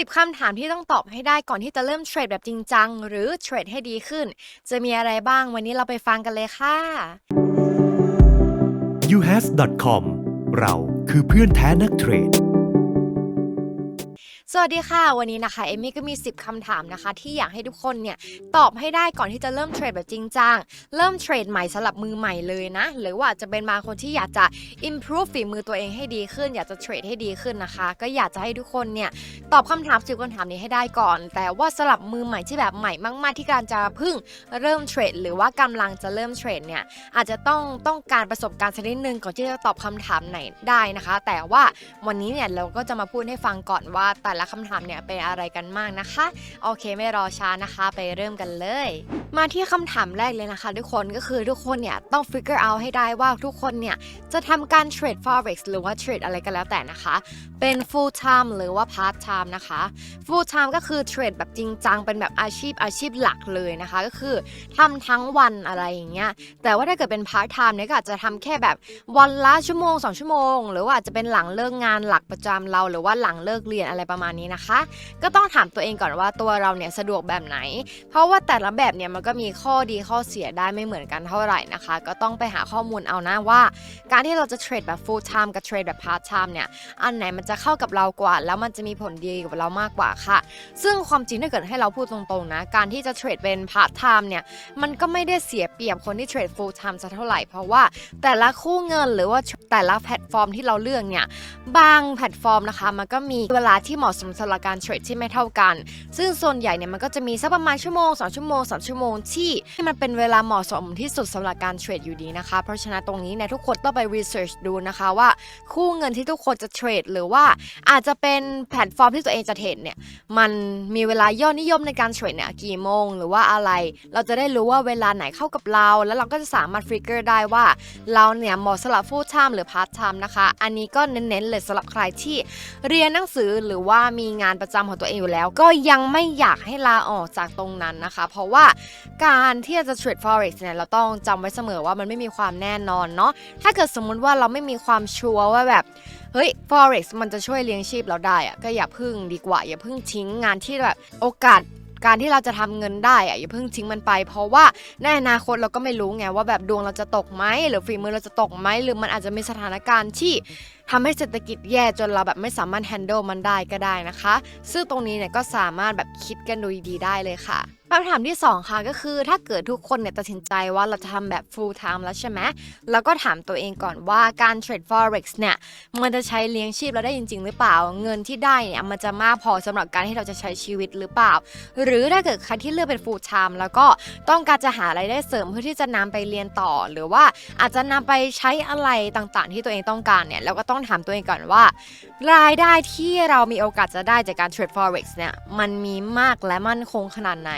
10 คำถามที่ต้องตอบให้ได้ก่อนที่จะเริ่มเทรดแบบจริงจัง หรือเทรดให้ดีขึ้น จะมีอะไรบ้างวันนี้เราไปฟังกันเลยค่ะ uhas.com เราคือเพื่อนแท้นักเทรด สวัสดีค่ะ วันนี้นะคะเอมี่ก็มี 10คำถามนะคะ ที่อยากให้ทุกคนเนี่ยตอบให้ได้ก่อนที่จะเริ่มเทรดแบบจริงจังเริ่มเทรดใหม่สำหรับมือใหม่เลยนะ หรือว่าจะเป็นบางคนที่อยากจะ improve ฝีมือตัวเองให้ดีขึ้น อยากจะเทรดให้ดีขึ้นนะคะ ก็อยากจะให้ทุกคนเนี่ยตอบคำถามสิบคำถามนี้ให้ได้ก่อน แต่ว่าสำหรับมือใหม่ที่แบบใหม่มาก ๆ ที่การจะเพึ่งเริ่มเทรดหรือว่ากำลังจะเริ่มเทรดเนี่ยอาจจะต้องต้องการประสบการณ์สักนิดนึงก่อนที่จะตอบคำถามไหนได้นะคะ แต่ว่าวันนี้เนี่ยเราก็จะมาพูดให้ฟังก่อนว่าแต่ละคำถามเนี่ยเป็นอะไรกันมากนะคะ โอเคไม่รอช้านะคะ ไปเริ่มกันเลย มาที่คำถามแรกเลยนะคะ ทุกคนก็คือทุกคนเนี่ยต้อง figure out ให้ได้ว่าทุกคนเนี่ยจะทำการเทรด forex หรือว่าเทรดอะไรก็แล้วแต่นะคะ เป็น full time หรือว่า part time นะคะ full time ก็คือเทรดแบบจริงจังเป็นแบบอาชีพอาชีพหลักเลยนะคะ ก็คือทำทั้งวันอะไรอย่างเงี้ยแต่ว่าถ้าเกิดเป็น part time เนี่ยก็อาจจะทำแค่แบบวันละชั่วโมง 2 ชั่วโมง หรือว่าอาจจะเป็นหลังเลิกงานหลักประจำเรา หรือว่าหลังเลิกเรียนอะไรประมาณนี้นะคะ ก็ต้องถามตัวเองก่อนว่าตัวเราเนี่ยสะดวกแบบไหน เพราะว่าแต่ละแบบเนี่ยมันก็มีข้อดีข้อเสียได้ไม่เหมือนกันเท่าไหร่นะคะ ก็ต้องไปหาข้อมูลเอานะว่า การที่เราจะเทรดแบบ full time กับเทรดแบบ part time เนี่ยอันไหนมันจะเข้ากับเรากว่า แล้วมันจะมีผลดีกับเรามากกว่าค่ะ ซึ่งความจริงถ้าเกิดให้เราพูดตรงๆนะการที่จะเทรดเป็น part time เนี่ยมันก็ไม่ได้เสียเปรียบคนที่เทรด full time สักเท่าไหร่เพราะว่าแต่ละคู่เงินหรือว่าแต่ละแพลตฟอร์มที่เราเลือกเนี่ยบางแพลตฟอร์มนะคะมันก็มีเวลาที่เหมาะสำหรับการเทรดที่ไม่เท่ากัน ซึ่งส่วนใหญ่เนี่ยมันก็จะมีสักประมาณชั่วโมง2ชั่วโมง3ชั่วโมงที่ที่มันเป็นเวลาเหมาะสมที่สุดสำหรับการเทรดอยู่ดีนะคะ เพราะฉะนั้นตรงนี้เนี่ยทุกคนต้องไป research ดูนะคะว่าคู่เงินที่ทุกคนจะเทรดหรือว่าอาจจะเป็นแพลตฟอร์มที่ตัวเองจะเทรดเนี่ยมันมีเวลายอดนิยมในการเทรดเนี่ยกี่โมงหรือว่าอะไร เราจะได้รู้ว่าเวลาไหนเข้ากับเรา แล้วเราก็จะสามารถ figure ได้ว่า เราเนี่ยเหมาะสำหรับ full time หรือ part time นะคะ อันนี้ก็เน้นๆเลยสำหรับใครที่เรียนหนังสือหรือว่ามีงานประจำของตัวเองอยู่แล้ว ก็ยังไม่อยากให้ลาออกจากตรงนั้นนะคะ เพราะว่าการที่จะเทรด forex เนี่ยเราต้องจำไว้เสมอว่ามันไม่มีความแน่นอนเนาะถ้าเกิดสมมุติว่าเราไม่มีความชัวร์ว่าแบบเฮ้ย forex มันจะช่วยเลี้ยงชีพเราได้อะก็อย่าพึ่งดีกว่า อย่าพึ่งทิ้งงานที่แบบโอกาส การที่เราจะทำเงินได้อะอย่าเพิ่งทิ้งมันไป เพราะว่าในอนาคตเราก็ไม่รู้ไงว่าแบบดวงเราจะตกไหมหรือฝีมือเราจะตกไหมหรือมันอาจจะมีสถานการณ์ที่ทำให้เศรษฐกิจแย่จนเราแบบไม่สามารถแฮนด์ลมันได้ก็ได้นะคะ ซึ่งตรงนี้เนี่ยก็สามารถแบบคิดกันดูดีๆได้เลยค่ะ คำถามที่ 2 ค่ะก็คือถ้าเกิดทุกคนเนี่ยตัดสินใจว่าเราจะทำแบบ full time แล้วใช่ไหมแล้วก็ถามตัวเองก่อนว่าการเทรด forex เนี่ย มันจะใช้เลี้ยงชีพเราได้จริง ๆ หรือเปล่า เงินที่ได้เนี่ย มันจะมากพอสำหรับการที่เราจะใช้ชีวิตหรือเปล่า หรือถ้าเกิดใครที่เลือกเป็น full time แล้วก็ต้องการจะหารายได้เสริมเพื่อที่จะนำไปเรียนต่อ หรือว่าอาจจะนำไปใช้อะไรต่างๆ ที่ตัวเองต้องการเนี่ยเราก็ต้องถามตัวเองก่อนว่า รายได้ที่เรามีโอกาสจะได้จากการเทรด forex เนี่ยมันมีมากและมั่นคงขนาดไหน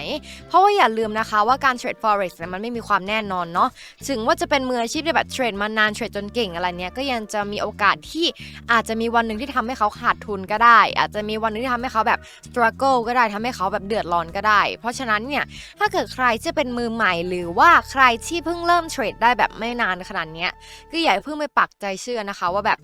เพราะว่าอย่าลืมนะคะว่าการเทรด forex เนี่ยมันไม่มีความแน่นอนเนาะถึงว่าจะเป็นมืออาชีพที่แบบเทรดมานานเทรดจนเก่งอะไรเนี้ยก็ยังจะมีโอกาสที่อาจจะมีวันหนึ่งที่ทำให้เขาขาดทุนก็ได้ อาจจะมีวันนึงที่ทำให้เขาแบบ struggle ก็ได้ทำให้เขาแบบเดือดร้อนก็ได้ เพราะฉะนั้นเนี่ยถ้าเกิดใครที่เป็นมือใหม่หรือว่าใครที่เพิ่งเริ่มเทรดได้แบบไม่นานขนาดเนี้ยก็อย่าเพิ่งไปปักใจเชื่อนะคะว่าแบบ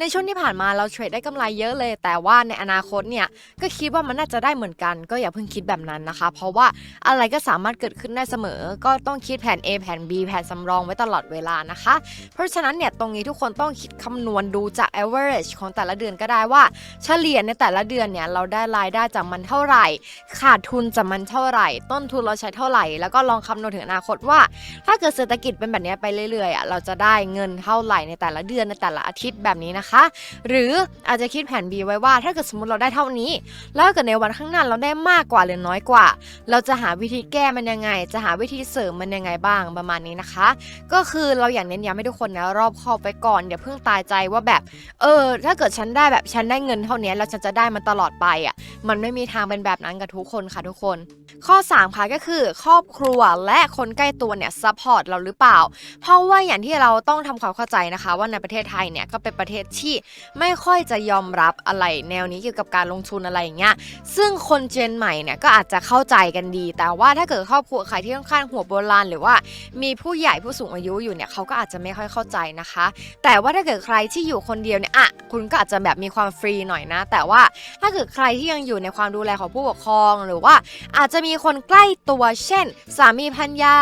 ในช่วงที่ผ่านมาเราเทรดได้กำไรเยอะเลย แต่ว่าในอนาคตเนี่ยก็คิดว่ามันน่าจะได้เหมือนกัน ก็อย่าเพิ่งคิดแบบนั้นนะคะ เพราะว่าอะไรก็สามารถเกิดขึ้นได้เสมอ ก็ต้องคิดแผน A แผน B แผนสำรองไว้ตลอดเวลานะคะ เพราะฉะนั้นเนี่ยตรงนี้ทุกคนต้องคิดคำนวณดูจาก average ของแต่ละเดือนก็ได้ว่า เฉลี่ยในแต่ละเดือนเนี่ยเราได้รายได้จากมันเท่าไหร่ ขาดทุนจากมันเท่าไหร่ ต้นทุนเราใช้เท่าไหร่ แล้วก็ลองคำนวณถึงอนาคตว่า ถ้าเกิดเศรษฐกิจเป็นแบบนี้ไปเรื่อยๆอะเราจะได้เงินเท่าไหร่ในแต่ละเดือนในแต่ละอาทิตย์แบบนี้นะคะหรืออาจจะคิดแผน B ไว้ว่า ถ้าเกิดสมมติเราได้เท่านี้ แล้วเกิดในวันข้างหน้าเราได้มากกว่าหรือน้อยกว่า เราจะหาวิธีแก้มันยังไง จะหาวิธีเสริมมันยังไงบ้างประมาณนี้นะคะ ก็คือเราอยากเน้นย้ำให้ทุกคนนะรอบคอบไว้ก่อนอย่าเพิ่งตายใจว่าแบบ เออ ถ้าเกิดฉันได้แบบฉันได้เงินเท่านี้แล้วฉันจะได้มันตลอดไปอะมันไม่มีทางเป็นแบบนั้นกับทุกคนค่ะทุกคน ข้อ 3 ค่ะก็คือ ครอบครัวและคนใกล้ตัวเนี่ยซัพพอร์ตเราหรือเปล่า เพราะว่าอย่างที่เราต้องทำความเข้าใจนะคะ ว่าในประเทศไทยเนี่ยก็เป็นประเทศที่ไม่ค่อยจะยอมรับอะไรแนวนี้เกี่ยวกับการลงทุนอะไรอย่างเงี้ยซึ่งคนเจนใหม่เนี่ยก็อาจจะเข้าใจกันดี แต่ว่าถ้าเกิดครอบครัวใครที่ค่อนข้างหัวโบราณ หรือว่ามีผู้ใหญ่ผู้สูงอายุอยู่เนี่ยเขาก็อาจจะไม่ค่อยเข้าใจนะคะ แต่ว่าถ้าเกิดใครที่อยู่คนเดียวเนี่ยอะคุณก็อาจจะแบบมีความฟรีหน่อยนะ แต่ว่าถ้าเกิดใครที่ยังอยู่ในความดูแลของผู้ปกครอง หรือว่าอาจจะมีคนใกล้ตัวเช่น สามีพันยา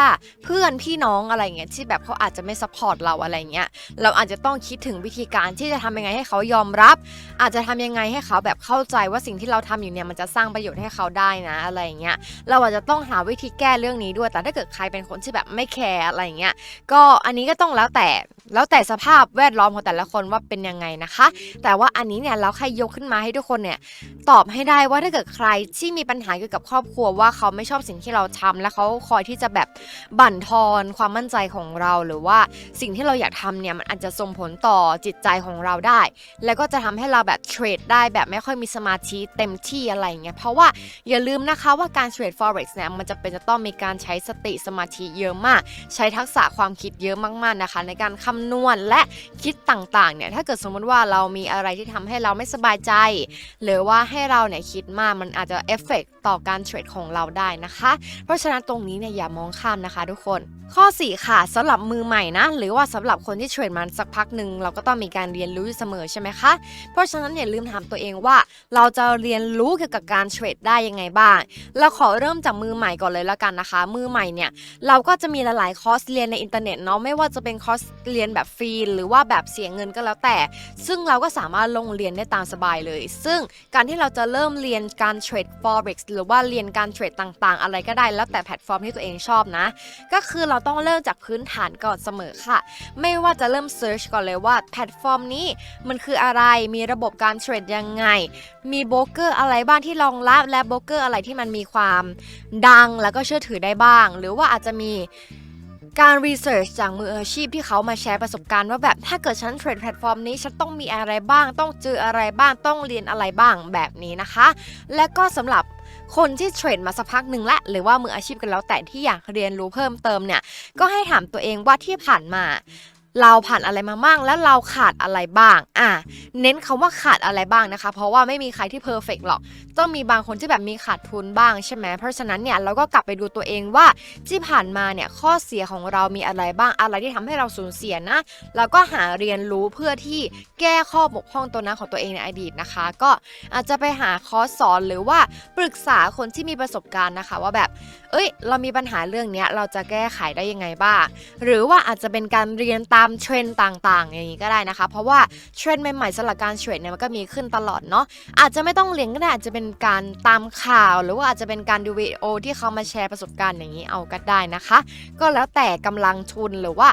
เพื่อนพี่น้องอะไรเงี้ยที่แบบเขาอาจจะไม่ซัพพอร์ตเราอะไรเงี้ยเราอาจจะต้องคิดถึงวิธีการที่จะทำยังไงให้เขายอมรับ อาจจะทำยังไงให้เขาแบบเข้าใจว่าสิ่งที่เราทำอยู่เนี่ยมันจะสร้างประโยชน์ให้เขาได้นะอะไรอย่างเงี้ยเราอาจจะต้องหาวิธีแก้เรื่องนี้ด้วย แต่ถ้าเกิดใครเป็นคนที่แบบไม่แคร์อะไรอย่างเงี้ยก็อันนี้ก็ต้องแล้วแต่ แล้วแต่สภาพแวดล้อมของแต่ละคนว่าเป็นยังไงนะคะ แต่ว่าอันนี้เนี่ยเราแค่ยกขึ้นมาให้ทุกคนเนี่ยตอบให้ได้ว่าถ้าเกิดใครที่มีปัญหาเกี่ยวกับครอบครัวว่าเขาไม่ชอบสิ่งที่เราทำและเขาคอยที่จะแบบบั่นทอนความมั่นใจของเราหรือว่าสิ่งที่เราอยากทำเนี่ยมันอาจจะส่งผลต่อจิตใจของเราได้ แล้วก็จะทำให้เราแบบเทรดได้แบบไม่ค่อยมีสมาธิเต็มที่อะไรเงี้ยเพราะว่าอย่าลืมนะคะว่าการเทรด forex เนี่ยมันจะเป็นจะต้องมีการใช้สติสมาธิเยอะมาก ใช้ทักษะความคิดเยอะมากๆนะคะ ในการคำนวณและคิดต่างๆเนี่ยถ้าเกิดสมมติว่าเรามีอะไรที่ทำให้เราไม่สบายใจ หรือว่าให้เราเนี่ยคิดมากมันอาจจะเอฟเฟกต่อการเทรดของเราได้นะคะ เพราะฉะนั้นตรงนี้เนี่ยอย่ามองข้ามนะคะทุกคน ข้อ 4 ค่ะสำหรับมือใหม่นะ หรือว่าสำหรับคนที่เทรดมาสักพักหนึ่งเราก็ต้องมีการเรียนรู้อยู่เสมอใช่ไหมคะ เพราะฉะนั้นอย่าลืมถามตัวเองว่า เราจะเรียนรู้เกี่ยวกับการเทรดได้ยังไงบ้าง เราขอเริ่มจากมือใหม่ก่อนเลยแล้วกันนะคะ มือใหม่เนี่ยเราก็จะมีหลายๆคอร์สเรียนในอินเทอร์เน็ตเนาะไม่ว่าจะเป็นคอร์สเรียนแบบฟรีหรือว่าแบบเสียเงินก็แล้วแต่ ซึ่งเราก็สามารถลงเรียนได้ตามสบายเลย ซึ่งการที่เราจะเริ่มเรียนการเทรด forex หรือว่าเรียนการเทรดต่างๆ อะไรก็ได้แล้วแต่แพลตฟอร์มที่ตัวเองชอบนะ ก็คือเราต้องเริ่มจากพื้นฐานก่อนเสมอค่ะ ไม่ว่าจะเริ่มเซิร์ชก่อนเลยว่าแพลตฟอร์มนี้มันคืออะไรมีระบบการเทรดยังไง มีโบรกเกอร์อะไรบ้างที่รองรับและโบรกเกอร์อะไรที่มันมีความดังแล้วก็เชื่อถือได้บ้าง หรือว่าอาจจะมี การรีเสิร์ชจากมืออาชีพที่เขามาแชร์ประสบการณ์ว่าแบบถ้าเกิดฉันเทรดแพลตฟอร์มนี้ฉันต้องมีอะไรบ้าง ต้องเจออะไรบ้างต้องเรียนอะไรบ้างแบบนี้นะคะ และก็สำหรับคนที่เทรดมาสักพักหนึ่งและหรือว่ามืออาชีพกันแล้วแต่ที่อยากเรียนรู้เพิ่มเติมเนี่ยก็ให้ถามตัวเองว่าที่ผ่านมา เราผ่านอะไรมาบ้างแล้วเราขาดอะไรบ้าง อะ เน้นคำว่าขาดอะไรบ้างนะคะ เพราะว่าไม่มีใครที่เพอร์เฟกหรอก ต้องมีบางคนที่แบบมีขาดทุนบ้างใช่ไหมเพราะฉะนั้นเนี่ยเราก็กลับไปดูตัวเองว่าที่ผ่านมาเนี่ยข้อเสียของเรามีอะไรบ้าง อะไรที่ทำให้เราสูญเสียนะ แล้วก็หาเรียนรู้เพื่อที่แก้ข้อบกพร่องตัวนั้นของตัวเองในอดีตนะคะ ก็อาจจะไปหาคอร์สสอนหรือว่าปรึกษาคนที่มีประสบการณ์นะคะ ว่าแบบ เอ้ย เรามีปัญหาเรื่องนี้เราจะแก้ไขได้ยังไงบ้าง หรือว่าอาจจะเป็นการเรียนตามเทรนด์ต่างๆ อย่างนี้ก็ได้นะคะ เพราะว่าเทรนด์ใหม่ๆสำหรับการเทรดเนี่ยมันก็มีขึ้นตลอดเนาะ อาจจะไม่ต้องเรียนก็ได้อาจจะเป็นการตามข่าว หรือว่าอาจจะเป็นการดูวิดีโอที่เขามาแชร์ประสบการณ์อย่างนี้เอาก็ได้นะคะ ก็แล้วแต่กำลังทุนหรือว่า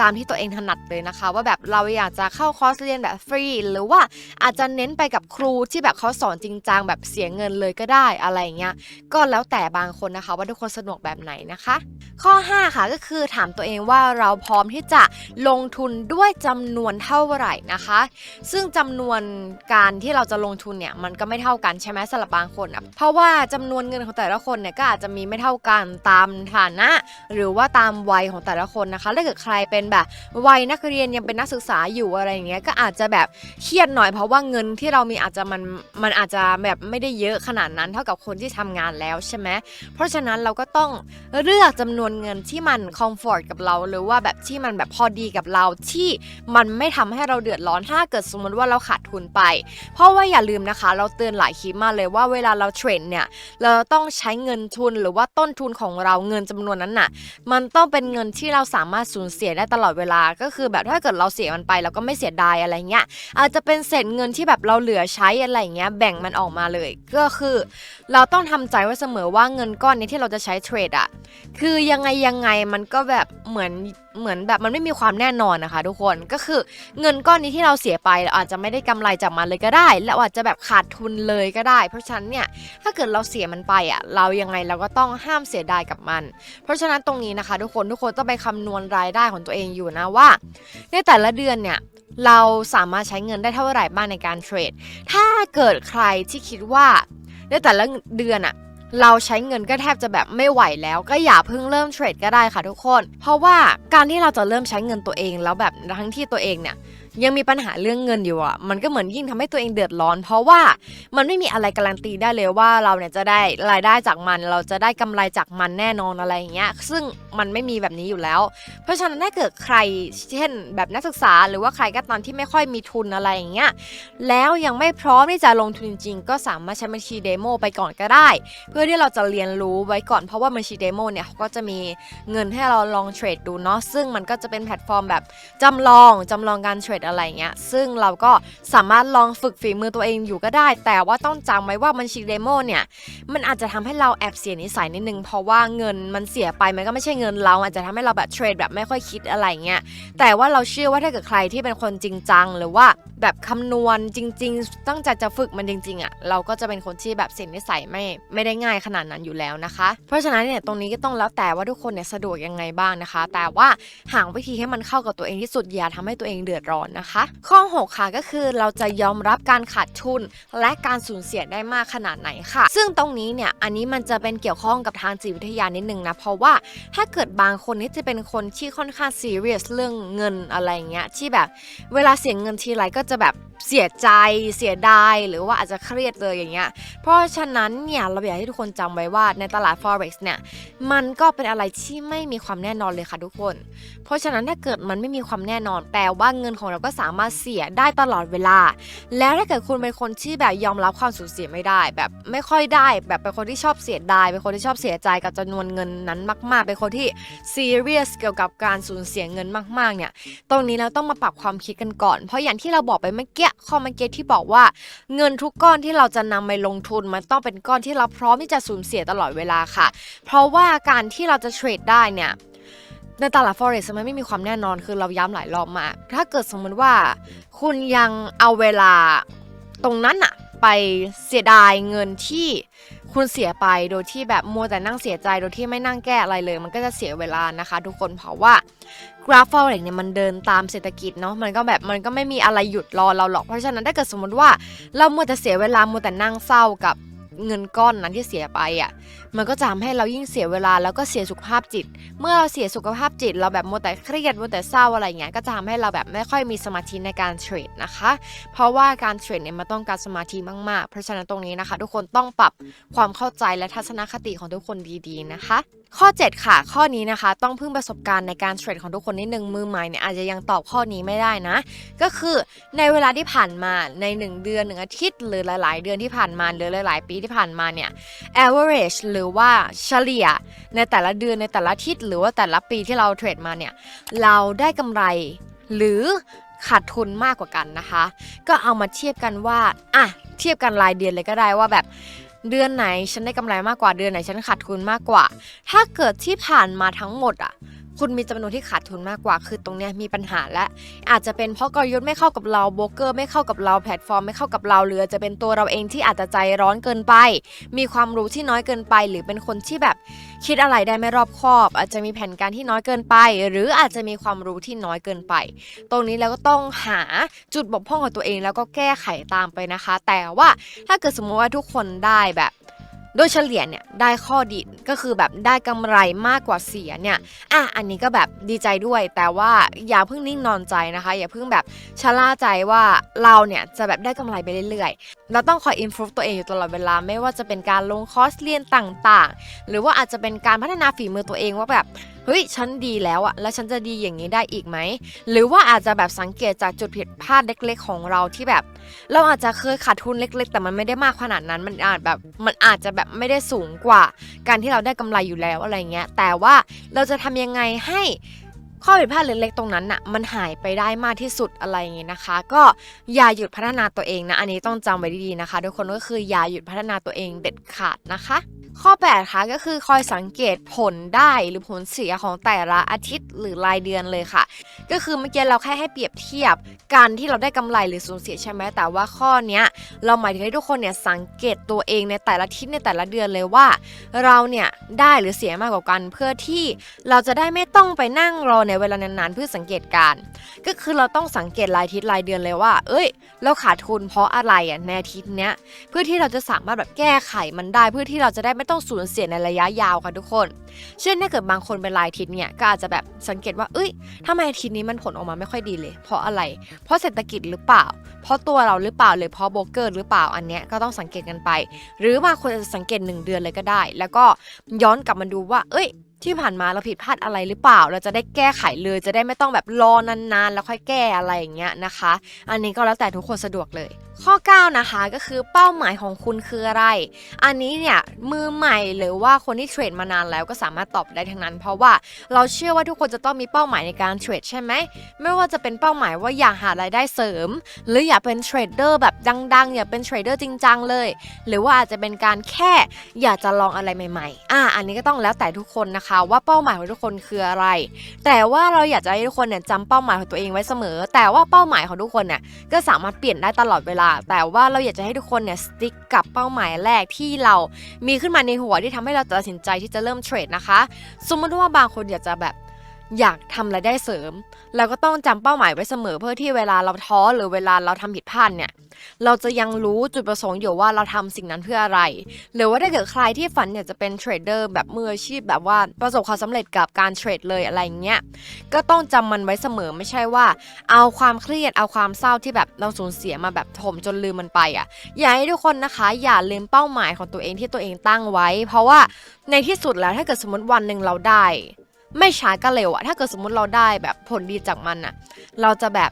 ตามที่ตัวเองถนัดเลยนะคะ ว่าแบบเราอยากจะเข้าคอร์สเรียนแบบฟรีหรือว่าอาจจะเน้นไปกับครูที่แบบเขาสอนจริงจังแบบเสียเงินเลยก็ได้อะไรเงี้ยก็แล้วแต่บางคนนะคะ ว่าทุกคนสะดวกแบบไหนนะคะ ข้อ 5 ค่ะก็คือถามตัวเองว่าเราพร้อมที่จะลงทุนด้วยจำนวนเท่าไหร่นะคะ ซึ่งจำนวนการที่เราจะลงทุนเนี่ยมันก็ไม่เท่ากันใช่ไหมสำหรับบางคนอะเพราะว่าจำนวนเงินของแต่ละคนเนี่ยก็อาจจะมีไม่เท่ากันตามฐานะ หรือว่าตามวัยของแต่ละคนนะคะถ้าเกิดใครเป็นแบบวัยนักเรียนยังเป็นนักศึกษาอยู่อะไรอย่างเงี้ยก็อาจจะแบบเครียดหน่อยเพราะว่าเงินที่เรามีอาจจะมันมันอาจจะแบบไม่ได้เยอะขนาดนั้นเท่ากับคนที่ทำงานแล้วใช่ไหมเพราะฉะนั้นเราก็ต้องเลือกจำนวนเงินที่มันคอมฟอร์ตกับเราหรือว่าแบบที่มันแบบพอดีกับเราที่มันไม่ทำให้เราเดือดร้อนถ้าเกิดสมมติว่าเราขาดทุนไป เพราะว่าอย่าลืมนะคะ เราเตือนหลายคลิปมาเลยว่าเวลาเราเทรดเนี่ยเราต้องใช้เงินทุนหรือว่าต้นทุนของเราเงินจำนวนนั้นน่ะ มันต้องเป็นเงินที่เราสามารถสูญเสียได้ตลอดเวลาก็คือแบบถ้าเกิดเราเสียมันไปเราก็ไม่เสียดายอะไรเงี้ยอาจจะเป็นเศษเงินที่แบบเราเหลือใช้อะไรเงี้ยแบ่งมันออกมาเลย ก็คือ เราต้องทำใจไว้เสมอว่าเงินก้อนนี้ที่เราจะใช้เทรดอะคือยังไงยังไงมันก็แบบเหมือนเหมือนแบบมันไม่มีความแน่นอนนะคะ ทุกคนก็คือเงินก้อนนี้ที่เราเสียไปเราอาจจะไม่ได้กำไรจากมันเลยก็ได้แล้วอาจจะแบบขาดทุนเลยก็ได้ เพราะฉะนั้นเนี่ยถ้าเกิดเราเสียมันไปอะเรายังไงเราก็ต้องห้ามเสียดายกับมัน เพราะฉะนั้นตรงนี้นะคะ ทุกคนทุกคนต้องไปคำนวณรายได้ของตัวเองอยู่นะว่า ในแต่ละเดือนเนี่ยเราสามารถใช้เงินได้เท่าไหร่บ้างในการเทรดถ้าเกิดใครที่คิดว่าในแต่ละเดือนอะ เราใช้เงินก็แทบจะแบบไม่ไหวแล้ว ก็อย่าเพิ่งเริ่มเทรดก็ได้ค่ะทุกคน เพราะว่าการที่เราจะเริ่มใช้เงินตัวเองแล้วแบบทั้งที่ตัวเองเนี่ย ยังมีปัญหาเรื่องเงินอยู่อะ มันก็เหมือนยิ่งทำให้ตัวเองเดือดร้อน เพราะว่ามันไม่มีอะไรการันตีได้เลยว่าเราเนี่ยจะได้รายได้จากมัน เราจะได้กำไรจากมันแน่นอนอะไรอย่างเงี้ย ซึ่งมันไม่มีแบบนี้อยู่แล้ว เพราะฉะนั้นถ้าเกิดใครเช่น แบบนักศึกษาหรือว่าใครก็ตามที่ไม่ค่อยมีทุนอะไรอย่างเงี้ย แล้วยังไม่พร้อมที่จะลงทุนจริงๆ ก็สามารถใช้บัญชีเดโมไปก่อนก็ได้ เพื่อที่เราจะเรียนรู้ไว้ก่อนเพราะว่าบัญชีเดโมเนี่ยก็จะมีเงินให้เราลองเทรดดูเนาะ ซึ่งมันก็จะเป็นแพลตฟอร์มแบบจำลองจำลองการเทรดอะไรเงี้ยซึ่งเราก็สามารถลองฝึกฝีมือตัวเองอยู่ก็ได้ แต่ว่าต้องจำไว้ว่าบัญชีเดโมเนี่ยมันอาจจะทำให้เราแอบเสียนิสัยนิดนึง เพราะว่าเงินมันเสียไปมันก็ไม่ใช่เงินเรา อาจจะทำให้เราแบบเทรดแบบไม่ค่อยคิดอะไรเงี้ยแต่ว่าเราเชื่อว่าถ้าเกิดใครที่เป็นคนจริงจัง หรือว่า แบบคำนวณจริง ๆ ตั้งใจจะฝึกมันจริง ๆอะ่ะเราก็จะเป็นคนที่แบบเสียนิสัยไม่ไม่ได้ง่ายขนาดนั้นอยู่แล้วนะคะ เพราะฉะนั้นเนี่ยตรงนี้ก็ต้องแล้วแต่ว่าทุกคนเนี่ยสะดวกยังไงบ้างนะคะ แต่ว่าหาวิธีให้มันเข้ากับตัวเองที่สุดอย่าทำให้ตัวเองเดือดร้อนนะคะ ข้อ 6 ค่ะก็คือเราจะยอมรับการขาดทุน และการสูญเสียได้มากขนาดไหนค่ะ ซึ่งตรงนี้เนี่ยอันนี้มันจะเป็นเกี่ยวข้องกับทางจิตวิทยานิดนึงนะเพราะว่าถ้าเกิดบางคนนี่จะเป็นคนที่ค่อนข้างซีเรียสเรื่องเงินอะไรเงี้ยที่แบบเวลาเสียเงินทีไรก็จะแบบ เสียใจเสียดายหรือว่าอาจจะเครียดเลยอย่างเงี้ย เพราะฉะนั้นเนี่ยเราอยากให้ทุกคนจำไว้ว่าในตลาด forex เนี่ยมันก็เป็นอะไรที่ไม่มีความแน่นอนเลยค่ะทุกคน เพราะฉะนั้นถ้าเกิดมันไม่มีความแน่นอน แปลว่าเงินของเราก็สามารถเสียได้ตลอดเวลา แล้วถ้าเกิดคุณเป็นคนที่แบบยอมรับความสูญเสียไม่ได้ แบบไม่ค่อยได้ แบบเป็นคนที่ชอบเสียดายเป็นคนที่ชอบเสียใจกับจำนวนเงินนั้นมากๆเป็นคนที่ serious เกี่ยวกับการสูญเสียเงินมากๆเนี่ยตรงนี้เราต้องมาปรับความคิดกันก่อน เพราะอย่างที่เราบอกไปเมื่อกี้ข้อมื่อกี้ที่บอกว่า เงินทุกก้อนที่เราจะนำไปลงทุนมันต้องเป็นก้อนที่เราพร้อมที่จะสูญเสียตลอดเวลาค่ะ เพราะว่าการที่เราจะเทรดได้เนี่ยในตลาด forex มันไม่มีความแน่นอนคือเราย้ำหลายรอบมากถ้าเกิดสมมติว่า คุณยังเอาเวลาตรงนั้นอะไปเสียดายเงินที่คุณเสียไปโดยที่แบบมัวแต่นั่งเสียใจโดยที่ไม่นั่งแก้อะไรเลย มันก็จะเสียเวลานะคะ ทุกคนเพราะว่า กราฟ forex เนี่ยมันเดินตามเศรษฐกิจเนาะมันก็แบบมันก็ไม่มีอะไรหยุดรอเราหรอก เพราะฉะนั้นถ้าเกิดสมมติว่าเรามัวแต่เสียเวลามัวแต่นั่งเศร้ากับเงินก้อนนั้นที่เสียไปอะ่ะ มันก็จะทำให้เรายิ่งเสียเวลาแล้วก็เสียสุขภาพจิต เมื่อเราเสียสุขภาพจิต เราแบบมัวแต่เครียดมัวแต่เศร้าอะไรเงี้ย ก็จะทำให้เราแบบไม่ค่อยมีสมาธิในการเทรดนะคะ เพราะว่าการเทรดเนี่ยมันต้องการสมาธิมากๆ เพราะฉะนั้นตรงนี้นะคะ ทุกคนต้องปรับความเข้าใจและทัศนคติของทุกคนดีๆนะคะ ข้อ 7 ค่ะ ข้อนี้นะคะ ต้องพึ่งประสบการณ์ในการเทรดของทุกคนนิดนึงมือใหม่เนี่ยอาจจะยังตอบข้อนี้ไม่ได้นะ ก็คือในเวลาที่ผ่านมาใน 1 เดือน1อาทิตย์ หรือหลาย ๆ เดือนที่ผ่านมาหรือหลาย ๆ ปีที่ผ่านมาเนี่ย average หรือว่าเฉลี่ยในแต่ละเดือนในแต่ละอาทิตย์ หรือว่าแต่ละปีที่เราเทรดมาเนี่ยเราได้กำไรหรือขาดทุนมากกว่ากันนะคะ ก็เอามาเทียบกันว่าอะเทียบกันรายเดือนเลยก็ได้ว่าแบบ เดือนไหนฉันได้กำไรมากกว่าเดือนไหนฉันขาดทุนมากกว่า ถ้าเกิดที่ผ่านมาทั้งหมดอะ คุณมีจำนวนที่ขาดทุนมากกว่า คือตรงเนี้ยมีปัญหาและอาจจะเป็นเพราะกลยุทธ์ไม่เข้ากับเราโบรกเกอร์ไม่เข้ากับเราแพลตฟอร์มไม่เข้ากับเราหรือจจะเป็นตัวเราเองที่อาจจะใจร้อนเกินไป มีความรู้ที่น้อยเกินไป หรือเป็นคนที่แบบคิดอะไรได้ไม่รอบคอบ อาจจะมีแผนการที่น้อยเกินไป หรืออาจจะมีความรู้ที่น้อยเกินไป ตรงนี้เราก็ต้องหาจุดบกพร่องของตัวเองแล้วก็แก้ไขตามไปนะคะ แต่ว่าถ้าเกิดสมมติว่าทุกคนได้แบบ โดยเฉลี่ยเนี่ยได้ข้อดีก็คือแบบได้กำไรมากกว่าเสียเนี่ยอะอันนี้ก็แบบดีใจด้วย แต่ว่าอย่าเพิ่งนิ่งนอนใจนะคะ อย่าเพิ่งแบบชะล่าใจว่าเราเนี่ยจะแบบได้กำไรไปเรื่อยๆ เราต้องคอยอินฟลูตัวเองอยู่ตลอดเวลาไม่ว่าจะเป็นการลงคอร์สเรียนต่างๆ หรือว่าอาจจะเป็นการพัฒนาฝีมือตัวเองว่าแบบ ฮ้ยฉันดีแล้วอะแล้วฉันจะดีอย่างนี้ได้อีกไหม หรือว่าอาจจะแบบสังเกตจากจุดผิดพลาดเล็ก ๆ ของเราที่แบบ เราอาจจะเคยขาดทุนเล็ก ๆ แต่มันไม่ได้มากขนาดนั้น มันอาจแบบมันอาจจะแบบไม่ได้สูงกว่า การที่เราได้กำไรอยู่แล้วอะไรเงี้ยแต่ว่าเราจะทำยังไงให้ ข้อผิดพลาดเล็กๆตรงนั้นน่ะมันหายไปได้มากที่สุดอะไรอย่างเงี้ยนะคะ ก็อย่าหยุดพัฒนาตัวเองนะ อันนี้ต้องจำไว้ดีๆนะคะ ทุกคนก็คืออย่าหยุดพัฒนาตัวเองเด็ดขาดนะคะ ข้อ8ค่ะก็คือคอยสังเกตผลได้หรือผลเสียของแต่ละอาทิตย์หรือรายเดือนเลยค่ะ ก็คือเมื่อกี้เราแค่ให้เปรียบเทียบการที่เราได้กำไรหรือสูญเสียใช่ไหมแต่ว่าข้อเนี้ยเราหมายถึงให้ทุกคนเนี่ยสังเกตตัวเองในแต่ละอาทิตย์ในแต่ละเดือนเลยว่า เราเนี่ยได้หรือเสียมากกว่ากัน เพื่อที่เราจะได้ไม่ต้องไปนั่งรอในเวลานานๆเพื่อสังเกตการ ก็คือเราต้องสังเกตรายอาทิตย์รายเดือนเลยว่า เอ้ย เราขาดทุนเพราะอะไรอะในอาทิตย์เนี้ยเพื่อที่เราจะสามารถแบบแก้ไขมันได้ เพื่อที่เราจะได้ไม่ต้องสูญเสียในระยะยาวค่ะทุกคน เช่นถ้าเกิดบางคนเป็นรายอาทิตย์เนี่ยก็อาจจะแบบสังเกตว่า เอ้ยทำไมอาทิตย์นี้มันผลออกมาไม่ค่อยดีเลย เพราะอะไร เพราะเศรษฐกิจหรือเปล่า เพราะตัวเราหรือเปล่าหรือเพราะโบรกเกอร์หรือเปล่าอันเนี้ยก็ต้องสังเกตกันไป หรือบางคนจะสังเกตหนึ่งเดือนเลยก็ได้ แล้วก็ย้อนกลับมาดูว่า เอ้ย ที่ผ่านมาเราผิดพลาดอะไรหรือเปล่า เราจะได้แก้ไขเลย จะได้ไม่ต้องแบบรอนานๆ แล้วค่อยแก้อะไรอย่างเงี้ยนะคะ อันนี้ก็แล้วแต่ทุกคนสะดวกเลย ข้อ 9 นะคะก็คือเป้าหมายของคุณคืออะไร อันนี้เนี่ยมือใหม่หรือว่าคนที่เทรดมานานแล้วก็สามารถตอบได้ทั้งนั้น เพราะว่าเราเชื่อว่าทุกคนจะต้องมีเป้าหมายในการเทรดใช่ไหมไม่ว่าจะเป็นเป้าหมายว่าอยากหารายได้เสริม หรืออยากเป็นเทรดเดอร์แบบดังๆ อยากเป็นเทรดเดอร์จริงจังเลย หรือว่าอาจจะเป็นการแค่อยากจะลองอะไรใหม่ๆ อ่าอันนี้ก็ต้องแล้วแต่ทุกคนนะคะ ว่าเป้าหมายของทุกคนคืออะไร แต่ว่าเราอยากจะให้ทุกคนเนี่ยจำเป้าหมายของตัวเองไว้เสมอ แต่ว่าเป้าหมายของทุกคนเนี่ยก็สามารถเปลี่ยนได้ตลอดเวลาแต่ว่าเราอยากจะให้ทุกคนเนี่ยสติ๊กกับเป้าหมายแรกที่เรามีขึ้นมาในหัวที่ทำให้เราตัดสินใจที่จะเริ่มเทรดนะคะ สมมติว่าบางคนอยากจะแบบ อยากทำรายได้เสริมเราก็ต้องจำเป้าหมายไว้เสมอเพื่อที่เวลาเราท้อหรือเวลาเราทำผิดพลาดเนี่ย เราจะยังรู้จุดประสงค์อยู่ว่าเราทำสิ่งนั้นเพื่ออะไร หรือว่าถ้าเกิดใครที่ฝันอยากจะเป็นเทรดเดอร์แบบมืออาชีพแบบว่าประสบความสำเร็จกับการเทรดเลยอะไรเงี้ย ก็ต้องจำมันไว้เสมอไม่ใช่ว่า เอาความเครียดเอาความเศร้าที่แบบเราสูญเสียมาแบบถมจนลืมมันไปอะ อยากให้ทุกคนนะคะ อย่าลืมเป้าหมายของตัวเองที่ตัวเองตั้งไว้ เพราะว่าในที่สุดแล้วถ้าเกิดสมมติวันหนึ่งเราได้ ไม่ช้าก็เร็วอะถ้าเกิดสมมุติเราได้แบบผลดีจากมันอะเราจะแบบ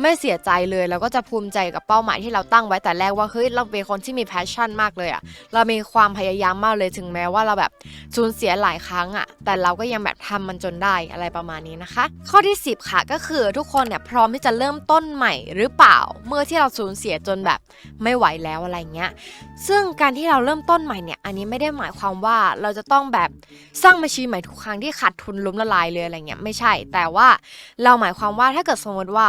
ไม่เสียใจเลยแล้วก็จะภูมิใจกับเป้าหมายที่เราตั้งไว้แต่แรกว่าเฮ้ยเราเป็นคนที่มีแพชชั่นมากเลยอะเรามีความพยายามมากเลยถึงแม้ว่าเราแบบสูญเสียหลายครั้งอะแต่เราก็ยังแบบทำมันจนได้อะไรประมาณนี้นะคะ ข้อที่ 10 ค่ะก็คือทุกคนเนี่ยพร้อมที่จะเริ่มต้นใหม่หรือเปล่า เมื่อที่เราสูญเสียจนแบบไม่ไหวแล้วอะไรเงี้ยซึ่งการที่เราเริ่มต้นใหม่เนี่ยอันนี้ไม่ได้หมายความว่าเราจะต้องแบบสร้างบัญชีใหม่ทุกครั้งที่ขาดทุนล้มละลายเลยอะไรเงี้ยไม่ใช่ แต่ว่าเราหมายความว่าถ้าเกิดสมมติว่า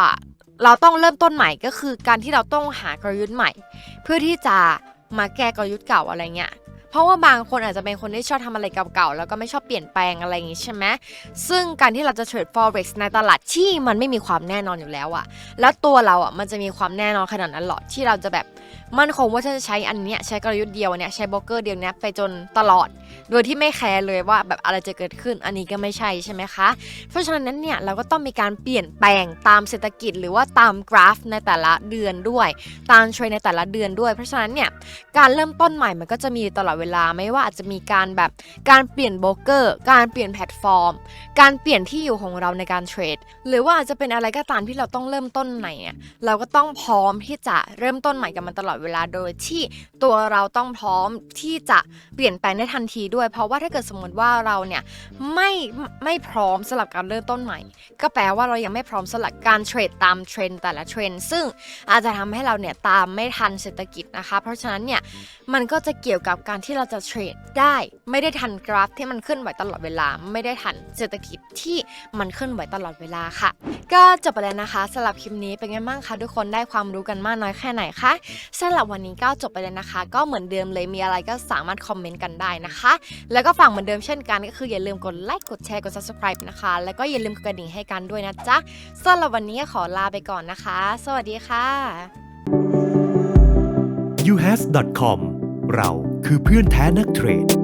เราต้องเริ่มต้นใหม่ก็คือการที่เราต้องหากลยุทธ์ใหม่ เพื่อที่จะมาแก้กลยุทธ์เก่าอะไรเงี้ยเพราะว่าบางคนอาจจะเป็นคนที่ชอบทำอะไรเก่าๆ แล้วก็ไม่ชอบเปลี่ยนแปลงอะไรอย่างงี้ใช่ไหมซึ่งการที่เราจะเทรด forex ในตลาดที่มันไม่มีความแน่นอนอยู่แล้วอะแล้วตัวเราอะมันจะมีความแน่นอนขนาดนั้นหรอที่เราจะแบบ มั่นคงว่าฉันจะใช้อันเนี้ยใช้กลยุทธ์เดียวเนี้ยใช้โบรกเกอร์เดียวเนี้ยไปจนตลอด โดยที่ไม่แคร์เลยว่าแบบอะไรจะเกิดขึ้นอันนี้ก็ไม่ใช่ใช่ไหมคะ เพราะฉะนั้นเนี่ยเราก็ต้องมีการเปลี่ยนแปลงตามเศรษฐกิจ หรือว่าตามกราฟในแต่ละเดือนด้วย ตามเทรนด์ในแต่ละเดือนด้วย เพราะฉะนั้นเนี่ยการเริ่มต้นใหม่มันก็จะมีตลอดเวลาไม่ว่าอาจจะมีการแบบการเปลี่ยนโบรกเกอร์ การเปลี่ยนแพลตฟอร์ม การเปลี่ยนที่อยู่ของเราในการเทรดหรือว่าอาจจะเป็นอะไรก็ตามที่เราต้องเริ่มต้นใหม่เนี่ยเราก็ต้องพร้อมที่จะเริ่มต้นใหม่กับมันตลอดเวลาโดยที่ตัวเราต้องพร้อมที่จะเปลี่ยนแปลงได้ทันทีด้วย เพราะว่าถ้าเกิดสมมติว่าเราเนี่ยไม่ไม่พร้อมสำหรับการเริ่มต้นใหม่ ก็แปลว่าเรายังไม่พร้อมสำหรับการเทรดตามเทรนด์แต่ละเทรนด์ซึ่งอาจจะทำให้เราเนี่ยตามไม่ทันเศรษฐกิจนะคะ เพราะฉะนั้นเนี่ยมันก็จะเกี่ยวกับการที่เราจะเทรดได้ ไม่ได้ทันกราฟที่มันเคลื่อนไหวตลอดเวลา ไม่ได้ทันเศรษฐกิจที่มันเคลื่อนไหวตลอดเวลาค่ะ ก็จบไปแล้วนะคะสำหรับคลิปนี้เป็นไงบ้างคะทุกคนได้ความรู้กันมากน้อยแค่ไหนคะสหรับวันนี้ก็จบไปแล้วนะคะ ก็เหมือนเดิมเลยมีอะไรก็สามารถคอมเมนต์กันได้นะคะ แล้วก็ฝากเหมือนเดิมเช่นกันก็คืออย่าลืมกดไลค์กดแชร์กด subscribe นะคะ แล้วก็อย่าลืมกดกระดิ่งให้กันด้วยนะจ๊ะสำหรับวันนี้ขอลาไปก่อนนะคะ สวัสดีค่ะ uhas.com เราคือเพื่อนแท้นักเทรด